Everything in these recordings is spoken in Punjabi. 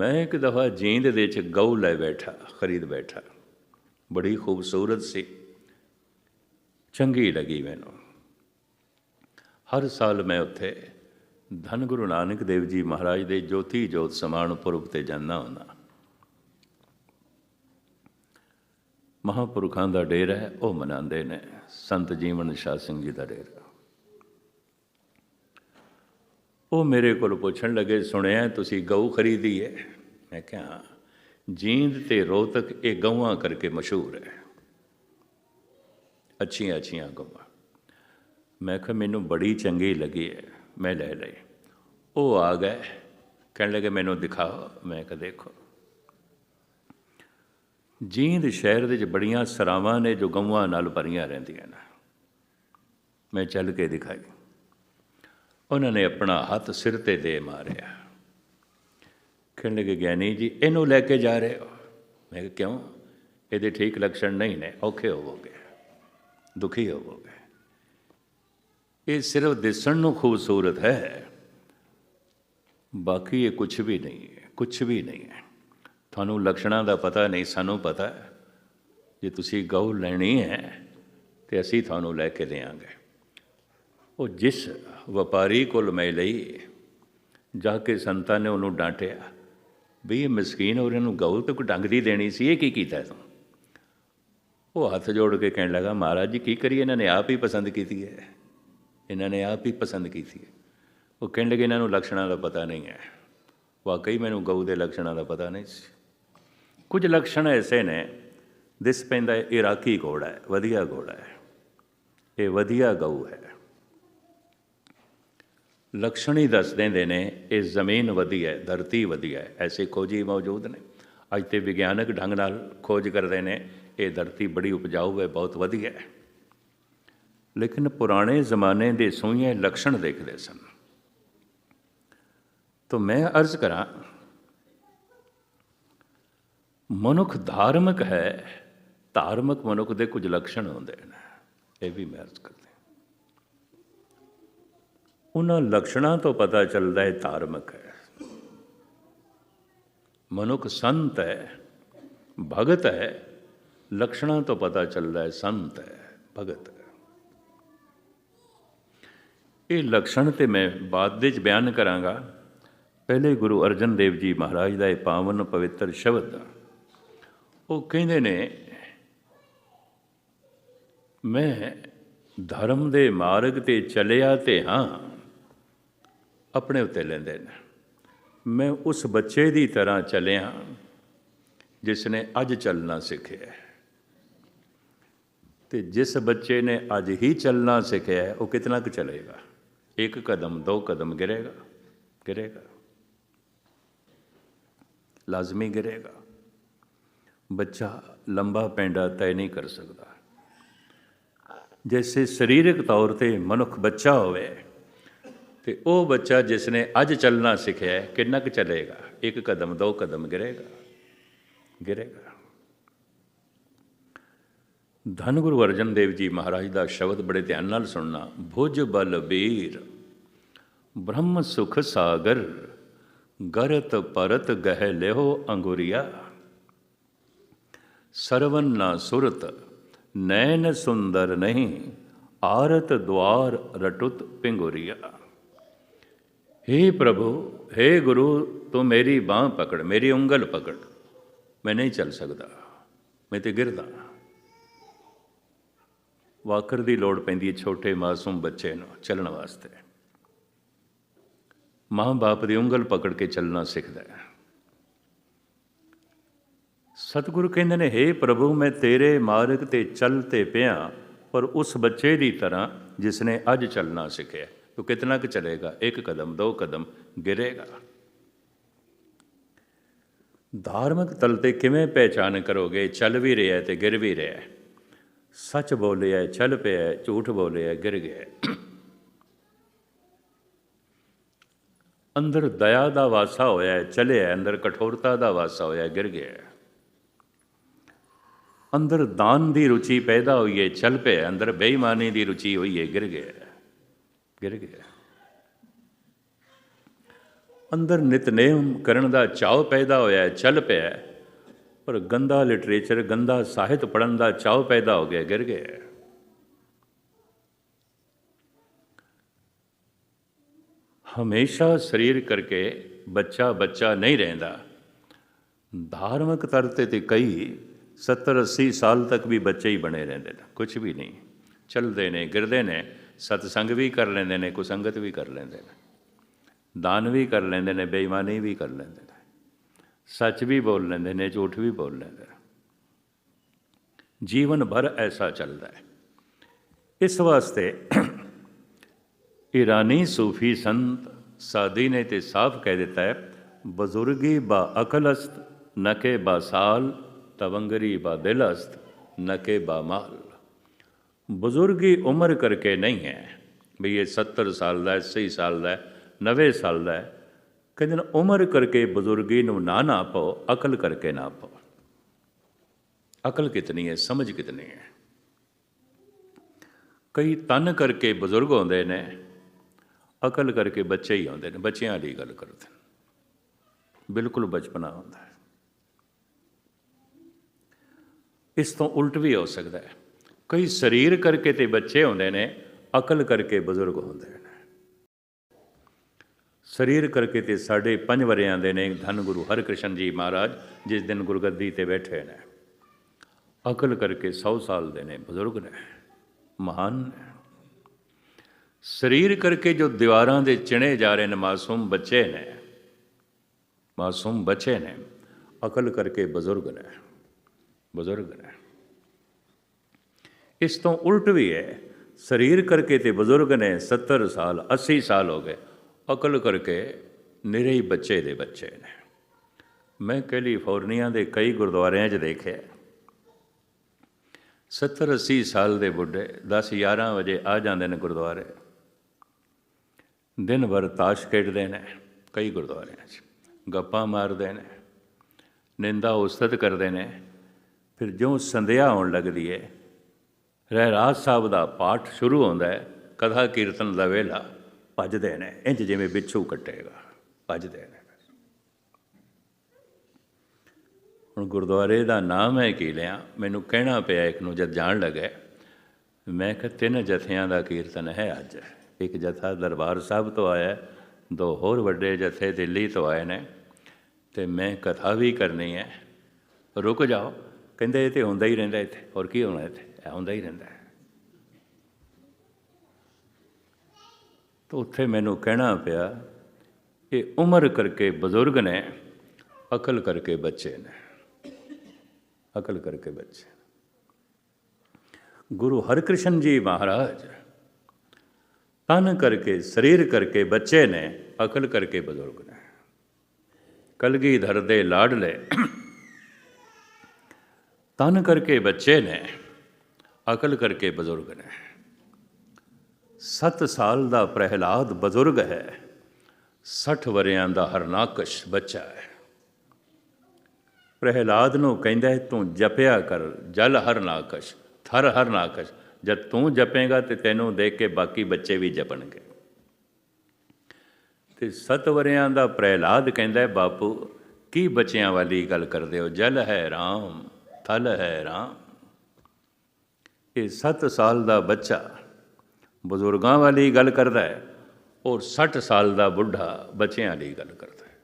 ਮੈਂ ਇੱਕ ਦਫਾ ਜੀਂਦ ਦੇ ਵਿੱਚ ਗਊ ਲੈ ਬੈਠਾ, ਖਰੀਦ ਬੈਠਾ। ਬੜੀ ਖੂਬਸੂਰਤ ਸੀ। ਚੰਗੀ ਲੱਗੀ ਮੈਨੂੰ। ਹਰ ਸਾਲ ਮੈਂ ਉੱਥੇ ਧੰਨ ਗੁਰੂ ਨਾਨਕ ਦੇਵ ਜੀ ਮਹਾਰਾਜ ਦੇ ਜੋਤੀ ਜੋਤ ਸਮਾਨ ਪੁਰਬ ਤੇ ਜਾਂਦਾ ਹੁੰਦਾ। ਮਹਾਪੁਰਖਾਂ ਦਾ ਡੇਰਾ ਹੈ, ਉਹ ਮਨਾਉਂਦੇ ਨੇ। ਸੰਤ ਜੀਵਨ ਸ਼ਾਹ ਸਿੰਘ ਜੀ ਦਾ ਡੇਰਾ। ਉਹ ਮੇਰੇ ਕੋਲ ਪੁੱਛਣ ਲੱਗੇ, ਸੁਣਿਆ ਤੁਸੀਂ ਗਊ ਖਰੀਦੀ ਹੈ? ਮੈਂ ਕਿਹਾ ਜੀਂਦ ਤੇ ਰੋਹਤਕ ਇਹ ਗਊਆਂ ਕਰਕੇ ਮਸ਼ਹੂਰ ਹੈ। ਅੱਛੀਆਂ ਅੱਛੀਆਂ ਗਊਆਂ। ਮੈਂ ਕਿਹਾ, ਮੈਨੂੰ ਬੜੀ ਚੰਗੀ ਲੱਗੀ ਹੈ, ਮੈਂ ਲੈ ਲਈ। ਉਹ ਆ ਗਏ, ਕਹਿਣ ਲੱਗੇ, ਮੈਨੂੰ ਦਿਖਾਓ। ਮੈਂ ਕਿਹਾ, ਦੇਖੋ। ਜੀਂਦ ਸ਼ਹਿਰ ਦੇ ਵਿੱਚ ਬੜੀਆਂ ਸਰਾਵਾਂ ਨੇ ਜੋ ਗਊਆਂ ਨਾਲ ਭਰੀਆਂ ਰਹਿੰਦੀਆਂ ਨੇ। ਮੈਂ ਚੱਲ ਕੇ ਦਿਖਾਈ। ਉਹਨਾਂ ਨੇ ਆਪਣਾ ਹੱਥ ਸਿਰ ਤੇ ਦੇ ਮਾਰਿਆ। ਕਹਿਣ ਲੱਗੇ ਗਿਆਨੀ ਜੀ, ਇਹਨੂੰ ਲੈ ਕੇ ਜਾ ਰਹੇ ਹੋ? ਮੈਂ ਕਿਹਾ, ਕਿਉਂ? ਇਹਦੇ ਠੀਕ ਲੱਛਣ ਨਹੀਂ ਨੇ, ਔਖੇ ਹੋਵੋਗੇ ਦੁਖੀ ਹੋਵੋਗੇ ਇਹ ਸਿਰਫ ਦਿਸਣ ਨੂੰ ਖੂਬਸੂਰਤ ਹੈ। ਬਾਕੀ ਇਹ ਕੁਝ ਵੀ ਨਹੀਂ ਹੈ ਕੁਝ ਵੀ ਨਹੀਂ ਹੈ। ਤੁਹਾਨੂੰ ਲੱਛਣਾਂ ਦਾ ਪਤਾ ਨਹੀਂ, ਸਾਨੂੰ ਪਤਾ ਹੈ। ਜੇ ਤੁਸੀਂ ਗਊ ਲੈਣੀ ਹੈ, ਤੇ ਅਸੀਂ ਤੁਹਾਨੂੰ ਲੈ ਕੇ ਦੇਵਾਂਗੇ। ਉਹ ਜਿਸ ਵਪਾਰੀ ਕੋਲ ਮੈਂ ਲਈ, ਜਾ ਕੇ ਸੰਤਾਂ ਨੇ ਉਹਨੂੰ ਡਾਂਟਿਆ, ਵੀ ਇਹ ਮਸਕੀਨ ਔਰ ਇਹਨੂੰ ਗਊ ਤੇ ਕੋਈ ਡੰਗ ਦੀ ਦੇਣੀ ਸੀ, ਇਹ ਕੀ ਕੀਤਾ ਤੂੰ? ਉਹ ਹੱਥ ਜੋੜ ਕੇ ਕਹਿਣ ਲੱਗਾ, ਮਹਾਰਾਜ ਜੀ, ਕੀ ਕਰੀਏ? ਇਹਨਾਂ ਨੇ ਆਪ ਹੀ ਪਸੰਦ ਕੀਤੀ ਹੈ। ਇਹਨਾਂ ਨੇ ਆਪ ਹੀ ਪਸੰਦ ਕੀਤੀ ਹੈ। ਉਹ ਕਹਿਣ ਲੱਗੇ, ਇਹਨਾਂ ਨੂੰ ਲਕਸ਼ਣਾਂ ਦਾ ਪਤਾ ਨਹੀਂ ਹੈ। ਵਾਕਈ ਮੈਨੂੰ ਗਊ ਦੇ ਲਕਸ਼ਣਾਂ ਦਾ ਪਤਾ ਨਹੀਂ ਸੀ। ਕੁਝ ਲਕਸ਼ਣ ਐਸੇ ਨੇ, ਦਿਸ ਪੈਂਦਾ ਹੈ ਇਰਾਕੀ ਘੋੜਾ ਹੈ, ਵਧੀਆ ਘੋੜਾ ਹੈ। ਇਹ ਵਧੀਆ ਗਊ ਹੈ। ਲਕਸ਼ਣ ਹੀ ਦੱਸ ਦਿੰਦੇ ਨੇ, ਇਹ ਜ਼ਮੀਨ ਵਧੀਆ ਹੈ, ਧਰਤੀ ਵਧੀਆ ਹੈ, ਐਸੇ ਖੋਜੀ ਮੌਜੂਦ ਨੇ। ਅੱਜ ਤੇ ਵਿਗਿਆਨਕ ਢੰਗ ਨਾਲ ਖੋਜ ਕਰਦੇ ਨੇ, ਇਹ ਧਰਤੀ ਬੜੀ ਉਪਜਾਊ ਹੈ, ਬਹੁਤ ਵਧੀਆ ਹੈ। ਲੇਕਿਨ ਪੁਰਾਣੇ ਜ਼ਮਾਨੇ ਦੇ ਸੋਹਣੇ ਲਕਸ਼ਣ ਦੇਖਦੇ ਸਨ। ਤਾਂ ਮੈਂ ਅਰਜ਼ ਕਰਾਂ, ਮਨੁੱਖ ਧਾਰਮਿਕ ਹੈ, ਧਾਰਮਿਕ ਮਨੁੱਖ ਦੇ ਕੁਝ ਲਕਸ਼ਣ ਹੁੰਦੇ ਨੇ, ਇਹ ਵੀ ਮੈਂ ਅਰਜ਼ ਕਰਦਾ। ਉਹਨਾਂ ਲਕਸ਼ਣਾਂ ਤੋਂ ਪਤਾ ਚੱਲਦਾ ਹੈ ਧਾਰਮਿਕ ਹੈ। ਮਨੁੱਖ ਸੰਤ ਹੈ, ਭਗਤ ਹੈ, ਲਕਸ਼ਣਾਂ ਤੋਂ ਪਤਾ ਚੱਲਦਾ ਹੈ ਸੰਤ ਹੈ, ਭਗਤ ਹੈ। ਇਹ ਲਕਸ਼ਣ ਤੇ ਮੈਂ ਬਾਅਦ ਦੇ ਵਿੱਚ ਬਿਆਨ ਕਰਾਂਗਾ। ਪਹਿਲੇ ਗੁਰੂ ਅਰਜਨ ਦੇਵ ਜੀ ਮਹਾਰਾਜ ਦਾ ਇਹ ਪਾਵਨ ਪਵਿੱਤਰ ਸ਼ਬਦ, ਉਹ ਕਹਿੰਦੇ ਨੇ, ਮੈਂ ਧਰਮ ਦੇ ਮਾਰਗ ਤੇ ਚੱਲਿਆ ਤੇ ਹਾਂ ਆਪਣੇ ਉੱਤੇ ਲੈਂਦੇ ਨੇ। ਮੈਂ ਉਸ ਬੱਚੇ ਦੀ ਤਰ੍ਹਾਂ ਚੱਲਿਆ ਜਿਸ ਨੇ ਅੱਜ ਚੱਲਣਾ ਸਿੱਖਿਆ ਤੇ ਜਿਸ ਬੱਚੇ ਨੇ ਅੱਜ ਹੀ ਚੱਲਣਾ ਸਿੱਖਿਆ ਉਹ ਕਿਤਨਾ ਕੁ ਚਲੇਗਾ? ਇੱਕ ਕਦਮ, ਦੋ ਕਦਮ ਗਿਰੇਗਾ ਗਿਰੇਗਾ। ਲਾਜ਼ਮੀ ਗਿਰੇਗਾ। ਬੱਚਾ ਲੰਬਾ ਪੈਂਡਾ ਤੈਅ ਨਹੀਂ ਕਰ ਸਕਦਾ। ਜੈਸੇ ਸਰੀਰਕ ਤੌਰ ਤੇ ਮਨੁੱਖ ਬੱਚਾ ਹੋਵੇ ਤੇ ਉਹ ਬੱਚਾ ਜਿਸ ਨੇ ਅੱਜ ਚੱਲਣਾ ਸਿੱਖਿਆ ਕਿੰਨਾ ਕੁ ਚੱਲੇਗਾ? ਇੱਕ ਕਦਮ, ਦੋ ਕਦਮ ਗਿਰੇਗਾ। ਗਿਰੇਗਾ। ਧੰਨ ਗੁਰੂ ਅਰਜਨ ਦੇਵ ਜੀ ਮਹਾਰਾਜ ਦਾ ਸ਼ਬਦ ਬੜੇ ਧਿਆਨ ਨਾਲ ਸੁਣਨਾ। ਭੁਜ ਬਲ ਬੀਰ ਬ੍ਰਹਮ ਸੁਖ ਸਾਗਰ, ਗਰਤ ਪਰਤ ਗਹਿ ਲਿਓ ਅੰਗੁਰੀਆ। ਸਰਵਨ ਨਾ ਸੁਰਤ, ਨੈਣ ਸੁੰਦਰ ਨਹੀਂ, ਆਰਤ ਦਵਾਰ ਰਟੁਤ ਪਿੰਗੁਰੀਆ। हे प्रभु हे गुरु तू मेरी बाह पकड़ मेरी उंगल पकड़ मैं नहीं चल सकदा मैं ਤੇ ਗਿਰਦਾ ਵਾਕਰ ਦੀ ਲੋੜ ਪੈਂਦੀ ਹੈ ਛੋਟੇ ਮਾਸੂਮ ਬੱਚੇ ਨੂੰ ਚੱਲਣ ਵਾਸਤੇ ਮਾਂ-ਬਾਪ ਦੀ ਉਂਗਲ ਪਕੜ ਕੇ ਚੱਲਣਾ ਸਿੱਖਦਾ ਹੈ ਸਤਿਗੁਰੂ ਕਹਿੰਦੇ ਨੇ हे ਪ੍ਰਭੂ ਮੈਂ ਤੇਰੇ ਮਾਰਗ ਤੇ ਚੱਲ ਤੇ ਪਿਆ ਪਰ ਉਸ ਬੱਚੇ ਦੀ ਤਰ੍ਹਾਂ ਜਿਸ ਨੇ ਅੱਜ ਚੱਲਣਾ ਸਿੱਖਿਆ ਤੋ ਕਿਤਨਾ ਕੁ ਚਲੇਗਾ ਇੱਕ ਕਦਮ ਦੋ ਕਦਮ ਗਿਰੇਗਾ ਧਾਰਮਿਕ ਤਲ ਤੇ ਕਿਵੇਂ ਪਹਿਚਾਨ ਕਰੋਗੇ ਚੱਲ ਵੀ ਰਿਹਾ ਤੇ ਗਿਰ ਵੀ ਰਿਹਾ ਸੱਚ ਬੋਲਿਆ ਚੱਲ ਪਿਆ ਝੂਠ ਬੋਲਿਆ ਗਿਰ ਗਿਆ ਅੰਦਰ ਦਇਆ ਦਾ ਵਾਸਾ ਹੋਇਆ ਚਲਿਆ ਅੰਦਰ ਕਠੋਰਤਾ ਦਾ ਵਾਸਾ ਹੋਇਆ ਗਿਰ ਗਿਆ ਅੰਦਰ ਦਾਨ ਦੀ ਰੁਚੀ ਪੈਦਾ ਹੋਈ ਹੈ ਚੱਲ ਪਿਆ ਅੰਦਰ ਬੇਈਮਾਨੀ ਦੀ ਰੁਚੀ ਹੋਈ ਹੈ ਗਿਰ ਗਿਆ ਗਿਰ ਗਿਆ। ਅੰਦਰ ਨਿਤਨੇਮ ਕਰਨ ਦਾ ਚਾਅ ਪੈਦਾ ਹੋਇਆ ਚੱਲ ਪਿਆ। ਪਰ ਗੰਦਾ ਲਿਟਰੇਚਰ, ਗੰਦਾ ਸਾਹਿਤ ਪੜਨ ਦਾ ਚਾਅ ਪੈਦਾ ਹੋ ਗਿਆ, ਗਿਰ ਗਿਆ। ਹਮੇਸ਼ਾ ਸਰੀਰ ਕਰਕੇ ਬੱਚਾ ਬੱਚਾ ਨਹੀਂ ਰਹਿੰਦਾ। ਧਾਰਮਿਕ ਤਰ ਤੇ ਕਈ 70 80 ਸਾਲ ਤੱਕ ਵੀ ਬੱਚੇ ਹੀ ਬਣੇ ਰਹਿੰਦੇ ਨੇ ਕੁਝ ਵੀ ਨਹੀਂ। ਚੱਲਦੇ ਨੇ, ਗਿਰਦੇ ਨੇ। ਸਤਸੰਗ ਵੀ ਕਰ ਲੈਂਦੇ ਨੇ ਕੁਸੰਗਤ ਵੀ ਕਰ ਲੈਂਦੇ ਨੇ। ਦਾਨ ਵੀ ਕਰ ਲੈਂਦੇ ਨੇ, ਬੇਈਮਾਨੀ ਵੀ ਕਰ ਲੈਂਦੇ ਨੇ। ਸੱਚ ਵੀ ਬੋਲ ਲੈਂਦੇ ਨੇ, ਝੂਠ ਵੀ ਬੋਲ ਲੈਂਦੇ ਨੇ। ਜੀਵਨ ਭਰ ਐਸਾ ਚੱਲਦਾ ਹੈ। ਇਸ ਵਾਸਤੇ ਈਰਾਨੀ ਸੂਫੀ ਸੰਤ ਸਾਦੀ ਨੇ ਤੇ ਸਾਫ਼ ਕਹਿ ਦਿੱਤਾ ਹੈ, ਬਜ਼ੁਰਗੀ ਬਾ ਅਕਲਸਤ ਨਕੇ ਬਾ ਸਾਲ, ਤਵੰਗਰੀ ਬਾ ਦਿਲ ਅਸਤ ਨਕੇ ਬਾ ਮਾਲ। ਬਜ਼ੁਰਗੀ ਉਮਰ ਕਰਕੇ ਨਹੀਂ ਹੈ। ਵੀ ਇਹ 70 ਸਾਲ ਦਾ ਹੈ 80 ਸਾਲ ਦਾ ਹੈ 90 ਸਾਲ ਦਾ ਹੈ। ਕਹਿੰਦੇ ਨੇ ਉਮਰ ਕਰਕੇ ਬਜ਼ੁਰਗੀ ਨੂੰ ਨਾ ਨਾ ਪਾਓ, ਅਕਲ ਕਰਕੇ ਨਾ ਪਾਓ। ਅਕਲ ਕਿਤਨੀ ਹੈ, ਸਮਝ ਕਿਤਨੀ ਹੈ। ਕਈ ਤਨ ਕਰਕੇ ਬਜ਼ੁਰਗ ਹੁੰਦੇ ਨੇ, ਅਕਲ ਕਰਕੇ ਬੱਚੇ ਹੀ ਆਉਂਦੇ ਨੇ, ਬੱਚਿਆਂ ਦੀ ਗੱਲ ਕਰਦੇ ਨੇ। ਬਿਲਕੁਲ ਬਚਪਨਾ ਹੁੰਦਾ ਹੈ। ਇਸ ਤੋਂ ਉਲਟ ਵੀ ਹੋ ਸਕਦਾ ਹੈ। ਕਈ ਸਰੀਰ ਕਰਕੇ ਤੇ ਬੱਚੇ ਹੁੰਦੇ ਨੇ, ਅਕਲ ਕਰਕੇ ਬਜ਼ੁਰਗ ਹੁੰਦੇ ਨੇ। ਸਰੀਰ ਕਰਕੇ ਤੇ ਸਾਡੇ ਪੰਜ ਵਰਿਆਂ ਦੇ ਨੇ ਧੰਨ ਗੁਰੂ ਹਰਿਕ੍ਰਿਸ਼ਨ ਜੀ ਮਹਾਰਾਜ, ਜਿਸ ਦਿਨ ਗੁਰਗੱਦੀ ਤੇ ਬੈਠੇ ਨੇ। ਅਕਲ ਕਰਕੇ 100 ਸਾਲ ਦੇ ਨੇ, ਬਜ਼ੁਰਗ ਨੇ, ਮਹਾਨ ਨੇ। ਸਰੀਰ ਕਰਕੇ ਜੋ ਦੀਵਾਰਾਂ ਦੇ ਚਿਣੇ ਜਾ ਰਹੇ ਨੇ, ਮਾਸੂਮ ਬੱਚੇ ਨੇ, ਮਾਸੂਮ ਬੱਚੇ ਨੇ, ਅਕਲ ਕਰਕੇ ਬਜ਼ੁਰਗ ਨੇ ਬਜ਼ੁਰਗ ਨੇ। ਇਸ ਤੋਂ ਉਲਟ ਵੀ ਹੈ। ਸਰੀਰ ਕਰਕੇ ਤੇ ਬਜ਼ੁਰਗ ਨੇ 70 ਸਾਲ 80 ਸਾਲ ਹੋ ਗਏ। ਅਕਲ ਕਰਕੇ ਨਿਰੇ ਹੀ ਬੱਚੇ ਦੇ ਬੱਚੇ ਨੇ। ਮੈਂ ਕੈਲੀਫੋਰਨੀਆ ਦੇ ਕਈ ਗੁਰਦੁਆਰਿਆਂ 'ਚ ਦੇਖਿਆ। 70 80 ਸਾਲ ਦੇ ਬੁੱਢੇ 10 11 ਵਜੇ ਆ ਜਾਂਦੇ ਨੇ ਗੁਰਦੁਆਰੇ। ਦਿਨ ਭਰ ਤਾਸ਼ ਖੇਡਦੇ ਨੇ ਕਈ ਗੁਰਦੁਆਰਿਆਂ 'ਚ। ਗੱਪਾਂ ਮਾਰਦੇ ਨੇ, ਨਿੰਦਾ ਉਸਤਤ ਕਰਦੇ ਨੇ। ਫਿਰ ਜਿਉਂ ਸੰਧਿਆ ਹੋਣ ਲੱਗਦੀ ਹੈ ਰਹਿਰਾਜ ਸਾਹਿਬ ਦਾ ਪਾਠ ਸ਼ੁਰੂ ਹੁੰਦਾ ਹੈ, ਕਥਾ ਕੀਰਤਨ ਦਾ ਵੇਲਾ ਭੱਜਦੇ ਨੇ ਇੰਜ ਜਿਵੇਂ ਬਿੱਛੂ ਕੱਟੇਗਾ, ਭੱਜਦੇ ਨੇ। ਹੁਣ ਗੁਰਦੁਆਰੇ ਦਾ ਨਾਮ ਹੈ ਕੀ ਲਿਆ? ਮੈਨੂੰ ਕਹਿਣਾ ਪਿਆ, ਇੱਕ ਨੂੰ ਜਦ ਜਾਣ ਲੱਗਾ, ਮੈਂ ਕਿਹਾ ਤਿੰਨ ਜਥਿਆਂ ਦਾ ਕੀਰਤਨ ਹੈ ਅੱਜ। ਇੱਕ ਜਥਾ ਦਰਬਾਰ ਸਾਹਿਬ ਤੋਂ ਆਇਆ ਦੋ ਹੋਰ ਵੱਡੇ ਜਥੇ ਦਿੱਲੀ ਤੋਂ ਆਏ ਨੇ, ਤੇ ਮੈਂ ਕਥਾ ਵੀ ਕਰਨੀ ਹੈ। ਰੁਕ ਜਾਓ, ਕਹਿੰਦੇ ਇਹ ਤੇ ਹੁੰਦਾ ਹੀ ਰਹਿੰਦਾ ਇੱਥੇ, ਹੋਰ ਕੀ ਹੋਣਾ ਇੱਥੇ? ਆਉਂਦਾ ਹੀ ਰਹਿੰਦਾ ਤਾਂ ਉੱਥੇ ਮੈਨੂੰ ਕਹਿਣਾ ਪਿਆ ਇਹ ਉਮਰ ਕਰਕੇ ਬਜ਼ੁਰਗ ਨੇ, ਅਕਲ ਕਰਕੇ ਬੱਚੇ ਨੇ। ਅਕਲ ਕਰਕੇ ਬੱਚੇ ਗੁਰੂ ਹਰਿਕ੍ਰਿਸ਼ਨ ਜੀ ਮਹਾਰਾਜ, ਤਨ ਕਰਕੇ, ਸਰੀਰ ਕਰਕੇ ਬੱਚੇ ਨੇ, ਅਕਲ ਕਰਕੇ ਬਜ਼ੁਰਗ ਨੇ। ਕਲਗੀ ਕਲਗੀਧਰ ਦੇ ਲਾਡਲੇ ਤਨ ਕਰਕੇ ਬੱਚੇ ਨੇ ਅਕਲ ਕਰਕੇ ਬਜ਼ੁਰਗ ਨੇ। 7 ਸਾਲ ਦਾ ਪ੍ਰਹਿਲਾਦ ਬਜ਼ੁਰਗ ਹੈ। 60 ਵਰਿਆਂ ਦਾ ਹਰਨਾਕਸ਼ ਬੱਚਾ ਹੈ। ਪ੍ਰਹਿਲਾਦ ਨੂੰ ਕਹਿੰਦਾ ਤੂੰ ਜਪਿਆ ਕਰ, ਜਲ ਹਰਨਾਕਸ਼, ਥਰ ਹਰਨਾਕਸ਼। ਜਦ ਤੂੰ ਜਪੇਗਾ ਤੇ ਤੈਨੂੰ ਦੇਖ ਕੇ ਬਾਕੀ ਬੱਚੇ ਵੀ ਜਪਣਗੇ। ਤੇ ਸਤ ਵਰਿਆਂ ਦਾ ਪ੍ਰਹਿਲਾਦ ਕਹਿੰਦਾ ਬਾਪੂ, ਕੀ ਬੱਚਿਆਂ ਵਾਲੀ ਗੱਲ ਕਰਦੇ ਹੋ? ਜਲ ਹੈ ਰਾਮ, ਥਲ ਹੈ ਰਾਮ। ਇਹ 7 ਸਾਲ ਦਾ ਬੱਚਾ ਬਜ਼ੁਰਗਾਂ ਵਾਲੀ ਗੱਲ ਕਰਦਾ ਹੈ ਔਰ 60 ਸਾਲ ਦਾ ਬੁੱਢਾ ਬੱਚਿਆਂ ਵਾਲੀ ਗੱਲ ਕਰਦਾ ਹੈ।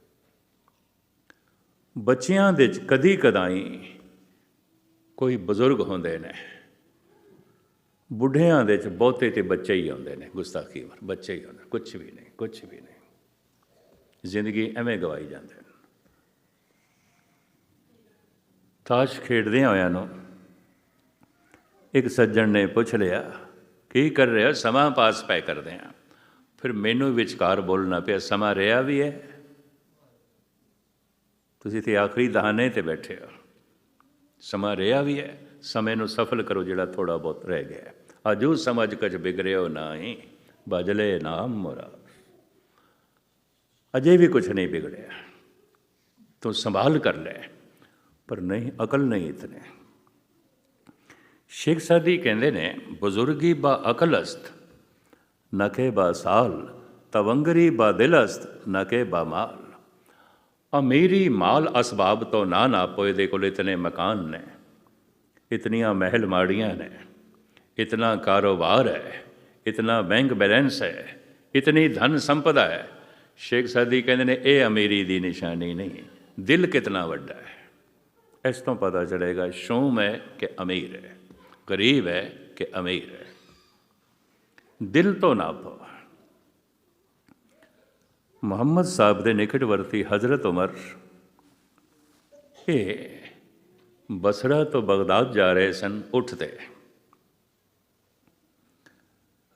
ਬੱਚਿਆਂ ਦੇ ਚ ਕਦੀ ਕਦਾਈ ਕੋਈ ਬਜ਼ੁਰਗ ਹੁੰਦੇ ਨੇ, ਬੁੱਢਿਆਂ ਦੇ ਚ ਬਹੁਤੇ ਤੇ ਬੱਚੇ ਹੀ ਆਉਂਦੇ ਨੇ, ਗੁਸਤਾਖੀ ਵਰ ਬੱਚੇ ਹੀ ਹੁੰਦੇ ਕੁਝ ਵੀ ਨਹੀਂ ਕੁਝ ਵੀ ਨਹੀਂ। ਜ਼ਿੰਦਗੀ ਐਵੇਂ ਗਵਾਈ ਜਾਂਦੇ ਨੇ। ਤਾਸ਼ ਖੇਡਦੇ ਹੋਇਆਂ ਨੂੰ ਇੱਕ ਸੱਜਣ ਨੇ ਪੁੱਛ ਲਿਆ, ਕੀ ਕਰ ਰਹੇ? ਹੋ ਸਮਾਂ ਪਾਸ ਪੈ ਕਰਦੇ ਆ। ਫਿਰ ਮੈਨੂੰ ਵਿਚਕਾਰ ਬੋਲਣਾ ਪਿਆ, ਸਮਾਂ ਰਿਹਾ ਵੀ ਹੈ। ਤੁਸੀਂ ਤੇ ਆਖਰੀ ਦਹਾਨੇ ਤੇ ਬੈਠੇ ਹੋ। ਸਮਾਂ ਰਿਹਾ ਵੀ ਹੈ। ਸਮੇਂ ਨੂੰ ਸਫਲ ਕਰੋ ਜਿਹੜਾ ਥੋੜਾ ਬਹੁਤ ਰਹਿ ਗਿਆ ਹੈ। ਅਜੂ ਸਮਝ ਕਛ ਬਿਗੜਿਓ ਨਾਹੀ। ਬਜਲੇ ਨਾਮ ਮੋਰਾ। ਅਜੇ ਵੀ ਕੁਝ ਨਹੀਂ ਬਿਗੜਿਆ। ਤੂੰ ਸੰਭਾਲ ਕਰ ਲੈ। ਪਰ ਨਹੀਂ, ਅਕਲ ਨਹੀਂ ਇਤਨੇ। ਸ਼ੇਖ ਸਾਦੀ ਕਹਿੰਦੇ ਨੇ, ਬਜ਼ੁਰਗੀ ਬਾ ਅਕਲਸਤ ਨਕੇ ਬਾ ਸਾਲ, ਤਵੰਗਰੀ ਬਾ ਦਿਲਸਤ ਨ ਕੇ ਬਾ ਮਾਲ। ਅਮੀਰੀ ਮਾਲ ਅਸਬਾਬ ਤੋਂ ਨਾ ਨਾਪੋ ਇਹਦੇ ਕੋਲ ਇਤਨੇ ਮਕਾਨ ਨੇ, ਇਤਨੀਆਂ ਮਹਿਲ ਮਾੜੀਆਂ ਨੇ, ਇਤਨਾ ਕਾਰੋਬਾਰ ਹੈ, ਇਤਨਾ ਬੈਂਕ ਬੈਲੈਂਸ ਹੈ, ਇਤਨੀ ਧਨ ਸੰਪਦਾ ਹੈ। ਸ਼ੇਖ ਸਾਦੀ ਕਹਿੰਦੇ ਨੇ, ਇਹ ਅਮੀਰੀ ਦੀ ਨਿਸ਼ਾਨੀ ਨਹੀਂ, ਦਿਲ ਕਿਤਨਾ ਵੱਡਾ ਹੈ? ਇਸ ਤੋਂ ਪਤਾ ਚੜੇਗਾ ਸ਼ੂਮ ਹੈ ਕਿ ਅਮੀਰ ਹੈ। ਗਰੀਬ ਹੈ ਕਿ ਅਮੀਰ ਹੈ। ਦਿਲ ਤੋਂ ਨਾਪੋ ਮੁਹੰਮਦ ਸਾਹਿਬ ਦੇ ਨਿਕਟਵਰਤੀ ਹਜ਼ਰਤ ਉਮਰ। ਇਹ ਬਸਰਾ ਤੋਂ ਬਗਦਾਦ ਜਾ ਰਹੇ ਸਨ, ਉੱਠਦੇ।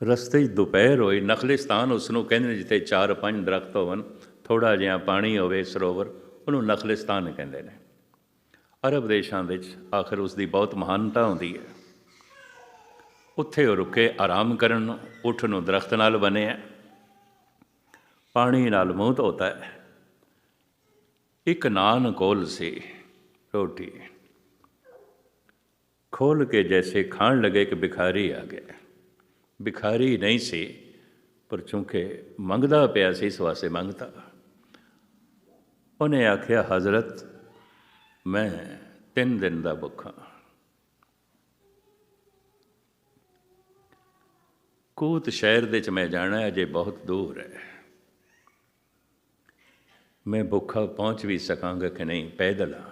ਰਸਤੇ 'ਚ ਦੁਪਹਿਰ ਹੋਈ, ਨਖਲਿਸਤਾਨ ਉਸ ਨੂੰ ਕਹਿੰਦੇ ਨੇ, ਜਿੱਥੇ ਚਾਰ ਪੰਜ ਦਰਖਤ ਹੋਵਨ ਥੋੜਾ ਜਿਹਾ ਪਾਣੀ ਹੋਵੇ, ਸਰੋਵਰ, ਉਹਨੂੰ ਨਖਲਿਸਤਾਨ ਕਹਿੰਦੇ ਨੇ। ਅਰਬ ਦੇਸ਼ਾਂ ਵਿੱਚ ਆਖਰ ਉਸ ਦੀ ਬਹੁਤ ਮਹਾਨਤਾ ਹੁੰਦੀ ਹੈ। ਉੱਥੇ ਉਹ ਰੁਕੇ, ਆਰਾਮ ਕਰਨ ਨੂੰ, ਉੱਠ ਨੂੰ ਦਰਖਤ ਨਾਲ ਬਣਿਆ ਪਾਣੀ ਨਾਲ ਮੂੰਹ ਧੋਤਾ। ਹੈ ਇੱਕ ਨਾਨ ਕੋਲ ਸੀ ਰੋਟੀ। ਖੋਲ ਕੇ ਜੈਸੇ ਖਾਣ ਲਗੇ ਕਿ ਭਿਖਾਰੀ ਆ ਗਿਆ। ਭਿਖਾਰੀ ਨਹੀਂ ਸੀ, ਪਰ ਚੂੰਕਿ ਮੰਗਦਾ ਪਿਆ ਸੀ, ਇਸ ਵਾਸਤੇ ਮੰਗਤਾ। ਉਹਨੇ ਆਖਿਆ, ਹਜ਼ਰਤ, ਮੈਂ ਤਿੰਨ ਦਿਨ ਦਾ ਭੁੱਖਾ ਕੂਤ ਸ਼ਹਿਰ ਦੇ ਚ ਮੈਂ ਜਾਣਾ ਅਜੇ ਬਹੁਤ ਦੂਰ ਹੈ। ਮੈਂ ਭੁੱਖਾ ਪਹੁੰਚ ਵੀ ਸਕਾਂਗਾ ਕਿ ਨਹੀਂ? ਪੈਦਲ ਆ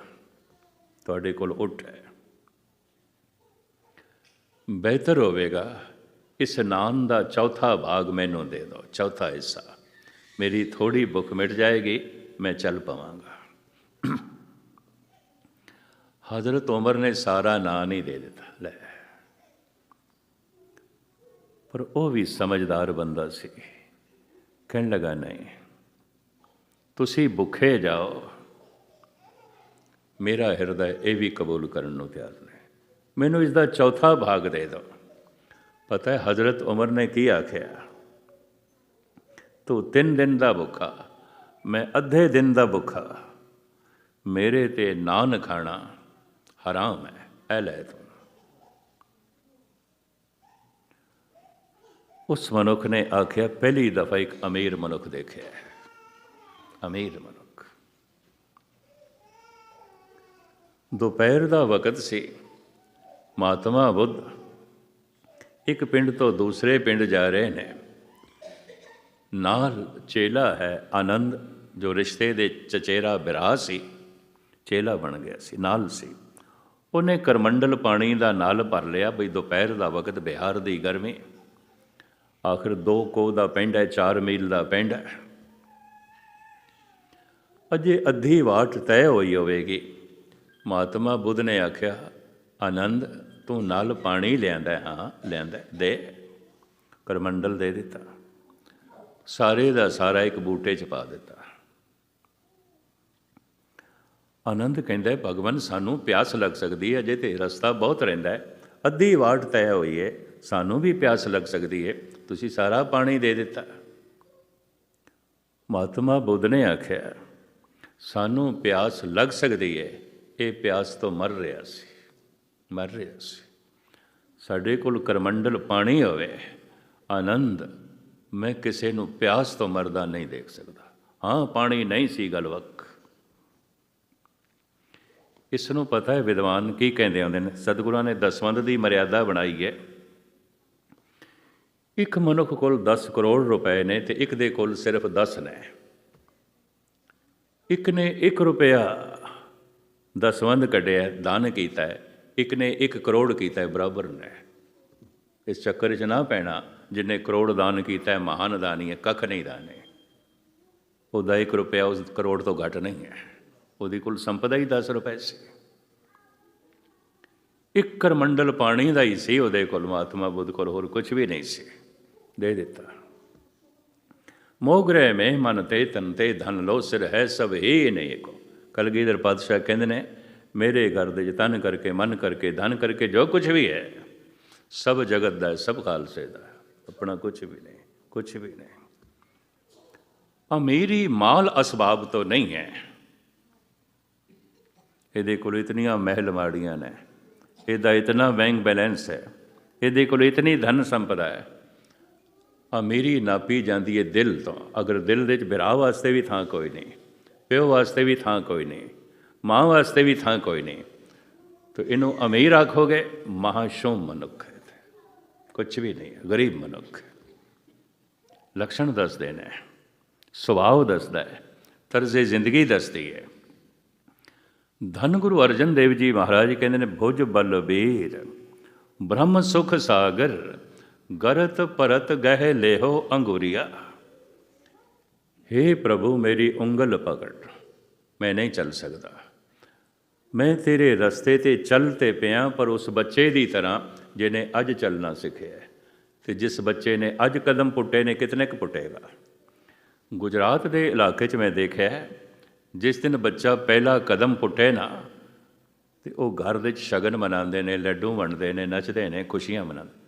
ਤੁਹਾਡੇ ਕੋਲ ਉੱਠ ਹੈ। ਬਿਹਤਰ ਹੋਵੇਗਾ। ਇਸ ਨਾਨ ਦਾ ਚੌਥਾ ਭਾਗ ਮੈਨੂੰ ਦੇ ਦਿਓ। ਚੌਥਾ ਹਿੱਸਾ। ਮੇਰੀ ਥੋੜੀ ਭੁੱਖ ਮਿਟ ਜਾਏਗੀ, ਮੈਂ ਚੱਲ ਪਵਾਂਗਾ। ਹਜ਼ਰਤ ਉਮਰ ਨੇ ਸਾਰਾ ਨਾਨ ਹੀ ਦੇ ਦਿੱਤਾ। ਲੈ। ਪਰ ਉਹ ਵੀ ਸਮਝਦਾਰ ਬੰਦਾ ਸੀ। ਕਹਿਣ ਲੱਗਾ, ਨਹੀਂ, ਤੁਸੀਂ ਭੁੱਖੇ ਜਾਓ। ਮੇਰਾ ਹਿਰਦਾ ਇਹ ਵੀ ਕਬੂਲ ਕਰਨ ਨੂੰ ਤਿਆਰ ਨੇ। ਮੈਨੂੰ ਇਸ ਦਾ ਚੌਥਾ ਭਾਗ ਦੇ ਦਿਓ। ਪਤਾ ਹੈ, ਹਜ਼ਰਤ ਉਮਰ ਨੇ ਕੀ ਆਖਿਆ? ਤੂੰ ਤਿੰਨ ਦਿਨ ਦਾ ਭੁੱਖਾ, ਮੈਂ ਅੱਧੇ ਦਿਨ ਦਾ ਭੁੱਖਾ। ਮੇਰੇ ਤੇ ਨਾਨ ਖਾਣਾ ਹਰਾਮ ਹੈ ਐ ਲੈ ਤੂੰ। ਉਸ ਮਨੁੱਖ ਨੇ ਆਖਿਆ, ਪਹਿਲੀ ਦਫਾ ਇੱਕ ਅਮੀਰ ਮਨੁੱਖ ਦੇਖਿਆ ਅਮੀਰ ਮਨੁੱਖ। ਦੁਪਹਿਰ ਦਾ ਵਕਤ ਸੀ। ਮਹਾਤਮਾ ਬੁੱਧ ਇੱਕ ਪਿੰਡ ਤੋਂ ਦੂਸਰੇ ਪਿੰਡ ਜਾ ਰਹੇ ਨੇ। ਨਾਲ ਚੇਲਾ ਹੈ ਆਨੰਦ, ਜੋ ਰਿਸ਼ਤੇ ਦੇ ਚਚੇਰਾ ਬਿਰਾ ਸੀ। ਚੇਲਾ ਬਣ ਗਿਆ ਸੀ, ਨਾਲ ਸੀ। ਉਹਨੇ ਕਰਮੰਡਲ ਪਾਣੀ ਦਾ ਨਾਲ ਭਰ ਲਿਆ, ਬਈ ਦੁਪਹਿਰ ਦਾ ਵਕਤ ਬਿਹਾਰ ਦੀ ਗਰਮੀ। ਆਖਰ ਦੋ ਕੋ ਦਾ ਪਿੰਡ ਹੈ 4 ਮੀਲ ਦਾ ਪਿੰਡ ਹੈ। ਅਜੇ ਅੱਧੀ ਵਾਟ ਤੈਅ ਹੋਈ ਹੋਵੇਗੀ। ਮਹਾਤਮਾ ਬੁੱਧ ਨੇ ਆਖਿਆ, ਆਨੰਦ, ਤੂੰ ਨਾਲ ਪਾਣੀ ਲਿਆਂਦਾ ਹਾਂ ਲਿਆਂਦਾ ਦੇ। ਕਰਮੰਡਲ ਦੇ ਦਿੱਤਾ। ਸਾਰੇ ਦਾ ਸਾਰਾ ਇੱਕ ਬੂਟੇ 'ਚ ਪਾ ਦਿੱਤਾ। ਆਨੰਦ ਕਹਿੰਦਾ, ਭਗਵਾਨ, ਸਾਨੂੰ ਪਿਆਸ ਲੱਗ ਸਕਦੀ ਹੈ, ਅਜੇ ਤੇ ਰਸਤਾ ਬਹੁਤ ਰਹਿੰਦਾ ਹੈ। ਅੱਧੀ ਵਾਟ ਤੈਅ ਹੋਈ ਹੈ ਸਾਨੂੰ ਵੀ ਪਿਆਸ ਲੱਗ ਸਕਦੀ ਹੈ ਤੁਸੀਂ ਸਾਰਾ ਪਾਣੀ ਦੇ ਦਿੱਤਾ। ਮਹਾਤਮਾ ਬੁੱਧ ਨੇ ਆਖਿਆ, ਸਾਨੂੰ ਪਿਆਸ ਲੱਗ ਸਕਦੀ ਹੈ ਇਹ ਪਿਆਸ ਤੋਂ ਮਰ ਰਿਹਾ ਸੀ। ਮਰ ਰਿਹਾ ਸੀ। ਸਾਡੇ ਕੋਲ ਕਰਮੰਡਲ ਪਾਣੀ ਹੋਵੇ। ਆਨੰਦ, ਮੈਂ ਕਿਸੇ ਨੂੰ ਪਿਆਸ ਤੋਂ ਮਰਦਾ ਨਹੀਂ ਦੇਖ ਸਕਦਾ। ਹਾਂ, ਪਾਣੀ ਨਹੀਂ ਸੀ ਗਲਵਕ। ਇਸ ਨੂੰ ਪਤਾ ਹੈ ਵਿਦਵਾਨ ਕੀ ਕਹਿੰਦੇ ਹੁੰਦੇ ਨੇ? ਸਤਿਗੁਰਾਂ ਨੇ ਦਸਵੰਦ ਦੀ ਮਰਿਆਦਾ ਬਣਾਈ ਹੈ ਇੱਕ ਮਨੁੱਖ ਕੋਲ 10 ਕਰੋੜ ਰੁਪਏ ਨੇ ਤੇ ਇੱਕ ਦੇ ਕੋਲ ਸਿਰਫ 10 ਨੇ। ਇੱਕ ਨੇ 1 ਰੁਪਿਆ ਦਸਵੰਦ ਕੱਢਿਆ, ਦਾਨ ਕੀਤਾ ਹੈ। ਇੱਕ ਨੇ 1 ਕਰੋੜ ਕੀਤਾ ਹੈ, ਬਰਾਬਰ ਨੇ। ਇਸ ਚੱਕਰ 'ਚ ਨਾ ਪੈਣਾ, ਜਿਨੇ ਕਰੋੜ ਦਾਨ ਕੀਤਾ ਹੈ, ਮਹਾਨ ਦਾਨੀ ਹੈ, ਕੱਖ ਨਹੀਂ ਦਾਨੇ। ਉਹਦਾ 1 ਰੁਪਿਆ ਉਸ ਕਰੋੜ ਤੋਂ ਘੱਟ ਨਹੀਂ ਹੈ। ਉਹਦੀ ਕੁੱਲ ਸੰਪਦਾ ਹੀ 10 ਰੁਪਏ ਸੀ। ਇੱਕ ਕਰਮੰਡਲ ਪਾਣੀ ਦਾ ਹੀ ਸੀ, ਉਹਦੇ ਕੋਲ, ਮਹਾਤਮਾ ਬੁੱਧ ਕੋਲ ਹੋਰ ਕੁਝ ਵੀ ਨਹੀਂ ਸੀ। ਦੇ ਦਿੱਤਾ। ਮੋਗਰੇ ਮੇ ਮਨ ਤੇ ਤਨ ਤੇ ਧਨ ਲੋ ਸਿਰ ਹੈ ਸਭ ਹੀ ਨੇ ਕੋ ਕਲਗੀਧਰ ਪਾਤਸ਼ਾਹ ਕਹਿੰਦੇ ਨੇ, ਮੇਰੇ ਘਰ ਦੇ ਤਨ ਕਰਕੇ, ਮਨ ਕਰਕੇ, ਧਨ ਕਰਕੇ ਜੋ ਕੁਝ ਵੀ ਹੈ, ਸਭ ਜਗਤ ਦਾ ਸਭ ਖਾਲਸੇ ਦਾ ਆਪਣਾ ਕੁਝ ਵੀ ਨਹੀਂ ਕੁਝ ਵੀ ਨਹੀਂ। ਅਮੀਰੀ ਮਾਲ ਅਸਬਾਬ ਤੋਂ ਨਹੀਂ ਹੈ। ਇਹਦੇ ਕੋਲ ਇਤਨੀਆਂ ਮਹਿਲ ਮਾੜੀਆਂ ਨੇ, ਇਹਦਾ ਇਤਨਾ ਬੈਂਕ ਬੈਲੈਂਸ ਹੈ, ਇਹਦੇ ਕੋਲ ਇਤਨੀ ਧਨ ਸੰਪਦਾ ਹੈ। ਅਮੀਰੀ ਨਾਪੀ ਜਾਂਦੀ ਹੈ ਦਿਲ ਤੋਂ। ਅਗਰ ਦਿਲ ਦੇ ਵਿੱਚ ਵਿਰਾਹ ਵਾਸਤੇ ਵੀ ਥਾਂ ਕੋਈ ਨਹੀਂ, ਪਿਓ ਵਾਸਤੇ ਵੀ ਥਾਂ ਕੋਈ ਨਹੀਂ, ਮਾਂ ਵਾਸਤੇ ਵੀ ਥਾਂ ਕੋਈ ਨਹੀਂ, ਤਾਂ ਇਹਨੂੰ ਅਮੀਰ ਆਖੋਗੇ ਮਹਾਸ਼ੋਮ ਮਨੁੱਖ ਹੈ ਕੁਝ ਵੀ ਨਹੀਂ, ਗਰੀਬ ਮਨੁੱਖ ਹੈ। ਲੱਛਣ ਦੱਸਦੇ ਨੇ, ਸੁਭਾਅ ਦੱਸਦਾ ਹੈ, ਤਰਜ਼ੇ ਜ਼ਿੰਦਗੀ ਦੱਸਦੀ ਹੈ। ਧੰਨ ਗੁਰੂ ਅਰਜਨ ਦੇਵ ਜੀ ਮਹਾਰਾਜ ਕਹਿੰਦੇ ਨੇ, ਭੁਜ ਬਲਬੀਰ, ਬ੍ਰਹਮ ਸੁਖ ਸਾਗਰ ਗਰਤ ਪਰਤ ਗਹਿ ਲੇਹੋ ਅੰਗੂਰੀਆ। हे ਪ੍ਰਭੂ, ਮੇਰੀ ਉਂਗਲ ਪਕੜ। ਮੈਂ ਨਹੀਂ ਚੱਲ ਸਕਦਾ। ਮੈਂ ਤੇਰੇ ਰਸਤੇ ਤੇ ਚੱਲ ਤੇ ਪਿਆ, ਪਰ ਉਸ ਬੱਚੇ ਦੀ ਤਰ੍ਹਾਂ ਜਿਹਨੇ ਅੱਜ ਚੱਲਣਾ ਸਿੱਖਿਆ ਹੈ। ਤੇ ਜਿਸ ਬੱਚੇ ਨੇ ਅੱਜ ਕਦਮ ਪੁੱਟੇ ਨੇ, ਕਿਤਨੇ ਕੁ ਪੁੱਟੇਗਾ? ਗੁਜਰਾਤ ਦੇ ਇਲਾਕੇ 'ਚ ਮੈਂ ਦੇਖਿਆ ਜਿਸ ਦਿਨ ਬੱਚਾ ਪਹਿਲਾ ਕਦਮ ਪੁੱਟੇ ਨਾ, ਤੇ ਉਹ ਘਰ ਵਿੱਚ ਸ਼ਗਨ ਮਨਾਉਂਦੇ ਨੇ, ਲੱਡੂ ਵੰਡਦੇ ਨੇ, ਨੱਚਦੇ ਨੇ, ਖੁਸ਼ੀਆਂ ਮਨਾਉਂਦੇ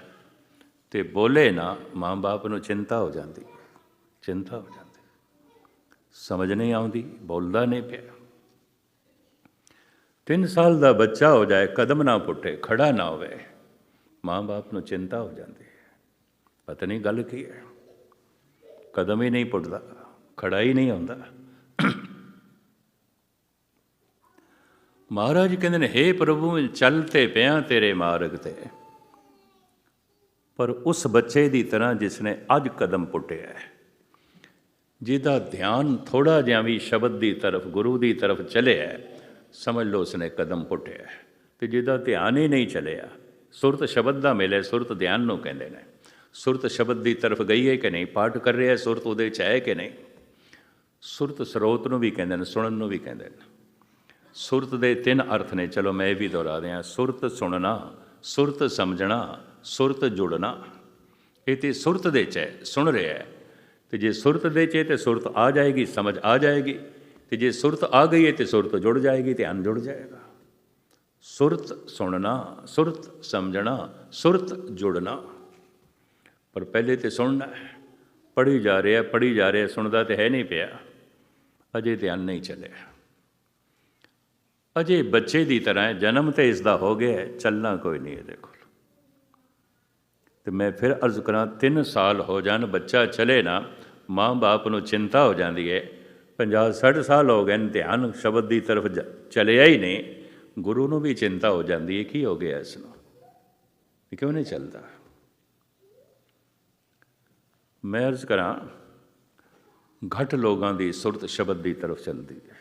ਤੇ ਬੋਲੇ ਨਾ, ਮਾਂ-ਬਾਪ ਨੂੰ ਚਿੰਤਾ ਹੋ ਜਾਂਦੀ। ਚਿੰਤਾ ਹੋ ਜਾਂਦੀ। ਸਮਝ ਨਹੀਂ ਆਉਂਦੀ, ਬੋਲਦਾ ਨਹੀਂ ਪਿਆ। 3 ਸਾਲ ਦਾ ਬੱਚਾ ਹੋ ਜਾਏ, ਕਦਮ ਨਾ ਪੁੱਟੇ ਖੜਾ ਨਾ ਹੋਵੇ, ਮਾਂ-ਬਾਪ ਨੂੰ ਚਿੰਤਾ ਹੋ ਜਾਂਦੀ ਹੈ। ਪਤਾ ਨਹੀਂ ਗੱਲ ਕੀ ਹੈ? ਕਦਮ ਹੀ ਨਹੀਂ ਪੁੱਟਦਾ ਖੜਾ ਹੀ ਨਹੀਂ ਹੁੰਦਾ। ਮਹਾਰਾਜ ਕਹਿੰਦੇ ਨੇ हे ਪ੍ਰਭੂ, ਚੱਲ ਤੇ ਪਿਆ ਤੇਰੇ ਮਾਰਗ ਤੇ। ਪਰ ਉਸ ਬੱਚੇ ਦੀ ਤਰ੍ਹਾਂ ਜਿਸ ਨੇ ਅੱਜ ਕਦਮ ਪੁੱਟਿਆ ਹੈ। ਜਿਹਦਾ ਧਿਆਨ ਥੋੜਾ ਜਿਹਾ ਵੀ ਸ਼ਬਦ ਦੀ ਤਰਫ, ਗੁਰੂ ਦੀ ਤਰਫ ਚਲਿਆ ਸਮਝ ਲਓ ਉਸਨੇ ਕਦਮ ਪੁੱਟਿਆ ਹੈ। ਤੇ ਜਿਹਦਾ ਧਿਆਨ ਹੀ ਨਹੀਂ ਚਲਿਆ, ਸੁਰਤ ਸ਼ਬਦ ਦਾ ਮਿਲੇ ਸੁਰਤ ਧਿਆਨ ਨੂੰ ਕਹਿੰਦੇ ਨੇ। ਸੁਰਤ ਸ਼ਬਦ ਦੀ ਤਰਫ ਗਈ ਹੈ ਕਿ ਨਹੀਂ? ਪਾਠ ਕਰ ਰਿਹਾ ਸੁਰਤ, ਉਹਦੇ ਚ ਹੈ ਕਿ ਨਹੀਂ? ਸੁਰਤ ਸਰੋਤ ਨੂੰ ਵੀ ਕਹਿੰਦੇ ਨੇ, ਸੁਣਨ ਨੂੰ ਵੀ ਕਹਿੰਦੇ ਨੇ। ਸੁਰਤ ਦੇ ਤਿੰਨ ਅਰਥ ਨੇ, ਚਲੋ ਮੈਂ ਇਹ ਵੀ ਦੁਹਰਾ ਦਿਆਂ। ਸੁਰਤ ਸੁਣਨਾ, ਸੁਰਤ ਸਮਝਣਾ ਸੁਰਤ ਜੁੜਨਾ। ਇਹ ਤੇ ਸੁਰਤ ਦੇ ਚ ਹੈ, ਸੁਣ ਰਿਹਾ ਹੈ। ਤੇ ਜੇ ਸੁਰਤ ਦੇ ਚ ਹੈ ਤੇ ਸੁਰਤ ਆ ਜਾਏਗੀ, ਸਮਝ ਆ ਜਾਏਗੀ। ਤੇ ਜੇ ਸੁਰਤ ਆ ਗਈ ਹੈ ਤੇ ਸੁਰਤ ਜੁੜ ਜਾਏਗੀ ਧਿਆਨ ਜੁੜ ਜਾਏਗਾ। ਸੁਰਤ ਸੁਣਨਾ, ਸੁਰਤ ਸਮਝਣਾ, ਸੁਰਤ ਜੁੜਨਾ। ਪਰ ਪਹਿਲੇ ਤੇ ਸੁਣਨਾ ਹੈ। ਪੜ੍ਹੀ ਜਾ ਰਿਹਾ, ਪੜ੍ਹੀ ਜਾ ਰਿਹਾ, ਸੁਣਦਾ ਤੇ ਹੈ ਨਹੀਂ ਪਿਆ। ਅਜੇ ਧਿਆਨ ਨਹੀਂ ਚੱਲਿਆ। ਅਜੇ ਬੱਚੇ ਦੀ ਤਰ੍ਹਾਂ ਜਨਮ ਤੇ ਇਸ ਦਾ ਹੋ ਗਿਆ ਚੱਲਣਾ ਕੋਈ ਨਹੀਂ ਹੈ, ਦੇਖੋ। ਤੇ ਮੈਂ ਫਿਰ ਅਰਜ਼ ਕਰਾਂ 3 ਸਾਲ ਹੋ ਜਾਣ, ਬੱਚਾ ਚਲੇ ਨਾ, ਮਾਂ-ਬਾਪ ਨੂੰ ਚਿੰਤਾ ਹੋ ਜਾਂਦੀ ਹੈ। 50 60 ਸਾਲ ਹੋ ਗਏ ਨੇ, ਧਿਆਨ ਸ਼ਬਦ ਦੀ ਤਰਫ ਚਲਿਆ ਹੀ ਨਹੀਂ। ਗੁਰੂ ਨੂੰ ਵੀ ਚਿੰਤਾ ਹੋ ਜਾਂਦੀ ਹੈ, ਕੀ ਹੋ ਗਿਆ ਇਸ ਨੂੰ? ਕਿਉਂ ਨਹੀਂ ਚੱਲਦਾ? ਮੈਂ ਅਰਜ਼ ਕਰਾਂ, ਘੱਟ ਲੋਕਾਂ ਦੀ ਸੁਰਤ ਸ਼ਬਦ ਦੀ ਤਰਫ ਚੱਲਦੀ ਹੈ।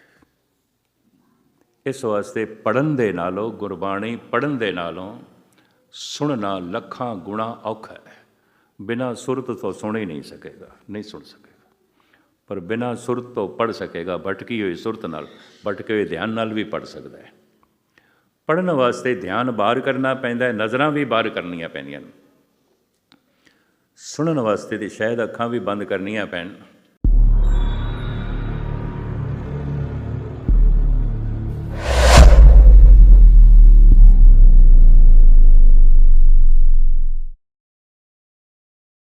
ਇਸ ਵਾਸਤੇ ਪੜਨ ਦੇ ਨਾਲੋਂ, ਗੁਰਬਾਣੀ ਪੜਨ ਦੇ ਨਾਲੋਂ ਸੁਣਨਾ ਲੱਖਾਂ ਗੁਣਾ ਔਖਾ ਹੈ। ਬਿਨਾ ਸੁਰਤ ਤੋਂ ਸੁਣ ਹੀ ਨਹੀਂ ਸਕੇਗਾ, ਨਹੀਂ ਸੁਣ ਸਕੇਗਾ। ਪਰ ਬਿਨਾ ਸੁਰਤ ਤੋਂ ਪੜ ਸਕੇਗਾ, ਭਟਕੀ ਹੋਈ ਸੁਰਤ ਨਾਲ, ਭਟਕੇ ਹੋਏ ਧਿਆਨ ਨਾਲ ਵੀ ਪੜ ਸਕਦਾ ਹੈ। ਪੜਨ ਵਾਸਤੇ ਧਿਆਨ ਬਾਹਰ ਕਰਨਾ ਪੈਂਦਾ ਹੈ, ਨਜ਼ਰਾਂ ਵੀ ਬਾਹਰ ਕਰਨੀਆਂ ਪੈਂਦੀਆਂ ਨੇ। ਸੁਣਨ ਵਾਸਤੇ ਤੇ ਸ਼ਾਇਦ ਅੱਖਾਂ ਵੀ ਬੰਦ ਕਰਨੀਆਂ ਪੈਣ।